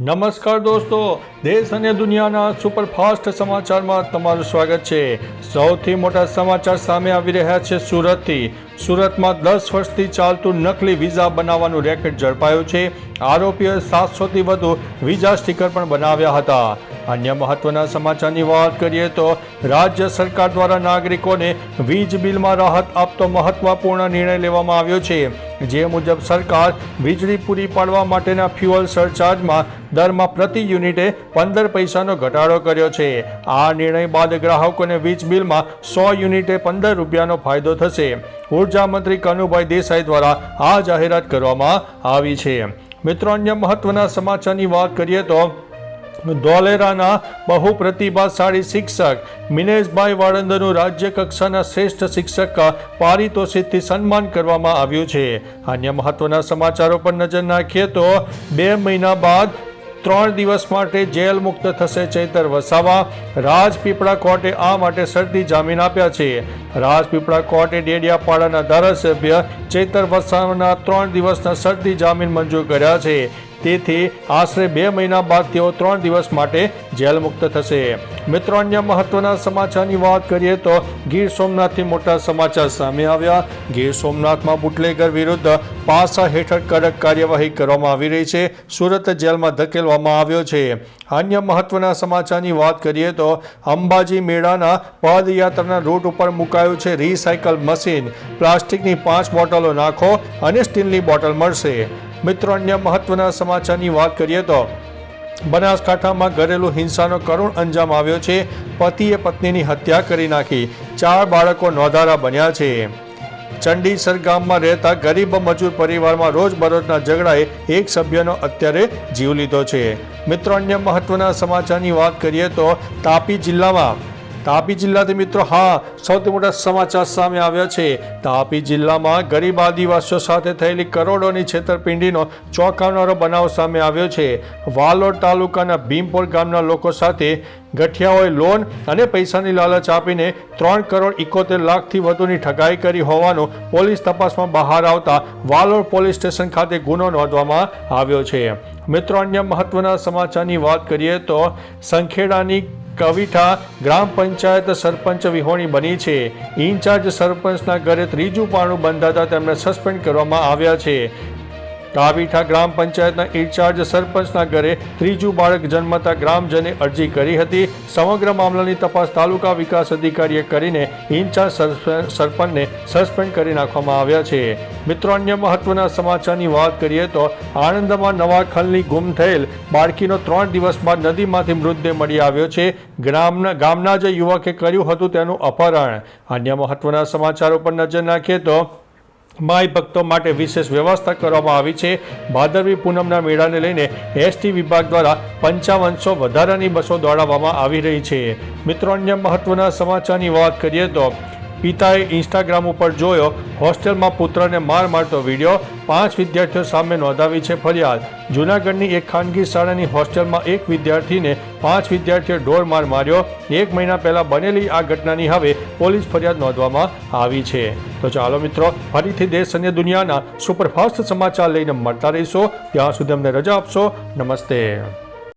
નમસ્કાર દોસ્તો, દેશ અને દુનિયાના સુપરફાસ્ટ સમાચારમાં તમારું સ્વાગત છે. સૌથી મોટા સમાચાર સામે આવી રહ્યા છે સુરતથી. સુરતમાં દસ વર્ષથી ચાલતું નકલી વિઝા બનાવવાનું રેકેટ ઝડપાયું છે. આરોપીઓએ સાતસોથી વધુ વિઝા સ્ટીકર પણ બનાવ્યા હતા. અન્ય મહત્વના સમાચારની વાત કરીએ તો રાજ્ય સરકાર દ્વારા નાગરિકોને વીજ બિલમાં રાહત આપતો મહત્વપૂર્ણ નિર્ણય લેવામાં આવ્યો છે. જે મુજબ સરકાર વીજળી પૂરી પાડવા માટેના ફ્યુઅલ સરચાર્જમાં દરમાં પ્રતિ યુનિટે પંદર પૈસાનો ઘટાડો કર્યો છે. આ નિર્ણય બાદ ગ્રાહકોને વીજ બિલમાં સો યુનિટે પંદર રૂપિયાનો ફાયદો થશે. ઊર્જા મંત્રી કનુભાઈ દેસાઈ દ્વારા આ જાહેરાત કરવામાં આવી છે. મિત્રો, અન્ય મહત્વના સમાચારની વાત કરીએ તો ધોલેરાના બહુ પ્રતિભાશાળી શિક્ષક મિનેશભાઈ વાળંદનું રાજ્ય કક્ષાના શ્રેષ્ઠ શિક્ષક પારિતોષિકથી સન્માન કરવામાં આવ્યું છે. અન્ય મહત્વના સમાચારો પર નજર નાખીએ તો બે મહિના બાદ ત્રણ દિવસ માટે જેલ મુક્ત થશે ચૈતર વસાવા. રાજપીપળા કોર્ટે આ માટે શરતી જામીન આપ્યા છે. રાજપીપળા કોર્ટે ડેડિયાપાડાના ધારાસભ્ય ચૈતર વસાવાના ત્રણ દિવસના શરતી જામીન મંજૂર કર્યા છે. તેથી આશરે બે મહિના બાદ તેઓ ત્રણ દિવસ માટે જેલ મુક્ત થશે. મિત્રો, અન્ય મહત્વના સમાચારની વાત કરીએ તો ગીર સોમનાથથી મોટા સમાચાર સામે આવ્યા. ગીર સોમનાથમાં બુટલેગર વિરુદ્ધ પાસા હેઠળ કડક કાર્યવાહી કરવામાં આવી રહી છે. સુરત જેલમાં ધકેલવામાં આવ્યો છે. અન્ય મહત્વના સમાચારની વાત કરીએ તો અંબાજી મેળાના પદયાત્રાના રૂટ ઉપર મુકાયું છે રિસાયકલ મશીન. પ્લાસ્ટિકની પાંચ બોટલો નાખો અને સ્ટીલની બોટલ મળશે. મિત્રો, અન્ય મહત્વના સમાચારની વાત કરીએ તો, બનાસકાંઠામાં ઘરેલું હિંસાનો કરુણ અંજામ આવ્યો છે. પતિએ પત્નીની હત્યા કરી નાખી. ચાર બાળકો નોંધારા બન્યા છે. ચંડીસર ગામમાં રહેતા ગરીબ મજૂર પરિવારમાં રોજબરોજના ઝઘડાએ એક સભ્યનો અત્યારે જીવ લીધો છે. મિત્રો, અન્ય મહત્વના સમાચારની વાત કરીએ તો, તાપી જિલ્લામાં તાપી જિલ્લાથી મિત્રો હા, સૌથી મોટા સમાચાર સામે આવ્યા છે. તાપી જિલ્લામાં ગરીબ આદિવાસીઓ સાથે થયેલી કરોડોની છેતરપિંડીનો ચોંકાવનારો બનાવ સામે આવ્યો છે. વાલોડ તાલુકાના ભીમપોર ગામના લોકો સાથે ગઠિયાઓએ લોન અને પૈસાની લાલચ આપીને ત્રણ કરોડ ઇકોતેર લાખથી વધુની ઠગાઈ કરી હોવાનું પોલીસ તપાસમાં બહાર આવતા વાલોડ પોલીસ સ્ટેશન ખાતે ગુનો નોંધવામાં આવ્યો છે. મિત્રો, અન્ય મહત્વના સમાચારની વાત કરીએ તો સંખેડાની કવિઠા ગ્રામ પંચાયત સરપંચ વિહોણી બની છે. ઇન્ચાર્જ સરપંચના ઘરે ત્રીજું પાણું બંધાતા તેમને સસ્પેન્ડ કરવામાં આવ્યા છે. કાવીઠા ગ્રામ પંચાયતના ઇન્ચાર્જ સરપંચના ઘરે ત્રીજું બાળક જન્મતા ગ્રામજને અરજી કરી હતી. સમગ્ર મામલાની તપાસ તાલુકા વિકાસ અધિકારીએ કરીને ઇન્ચાર્જ સરપ- સરપંચને સસ્પેન્ડ કરી નાખવામાં આવ્યા છે. મિત્રો, અન્ય મહત્વના સમાચારની વાત કરીએ તો આણંદમાં નવા ખલની ગુમ થયેલ બાળકીનો ત્રણ દિવસ બાદ નદીમાંથી મૃતદેહ મળી આવ્યો છે. ગ્રામના, ગામના જે યુવકે કર્યું હતું તેનું અપહરણ. અન્ય મહત્વના સમાચારો પર નજર નાખીએ તો માય ભક્તો માટે વિશેષ વ્યવસ્થા કરવામાં આવી છે. ભાદરવી પૂનમના મેળાને લઈને એસટી વિભાગ દ્વારા પંચાવનસો વધારાની બસો દોડાવવામાં આવી રહી છે. મિત્રો, અન્ય મહત્વના સમાચારની વાત કરીએ તો પિતાએ ઇન્સ્ટાગ્રામ ઉપર જોયો, હોસ્ટેલમાં પુત્રને માર મારતો વીડિયો પાંચ વિદ્યાર્થીઓ સામે નોંધાવી છે ફરિયાદ. જૂનાગઢની એક ખાનગી શાળાની હોસ્ટેલમાં એક વિદ્યાર્થીને પાંચ વિદ્યાર્થીઓએ ઢોર માર માર્યો. એક મહિના પહેલા બનેલી આ ઘટનાની હવે પોલીસ ફરિયાદ નોંધવામાં આવી છે. તો ચાલો મિત્રો, ફરીથી દેશ અને દુનિયાના સુપરફાસ્ટ સમાચાર લઈને મળતા રહીશો. ત્યાં સુધી અમને રજા આપશો. નમસ્તે.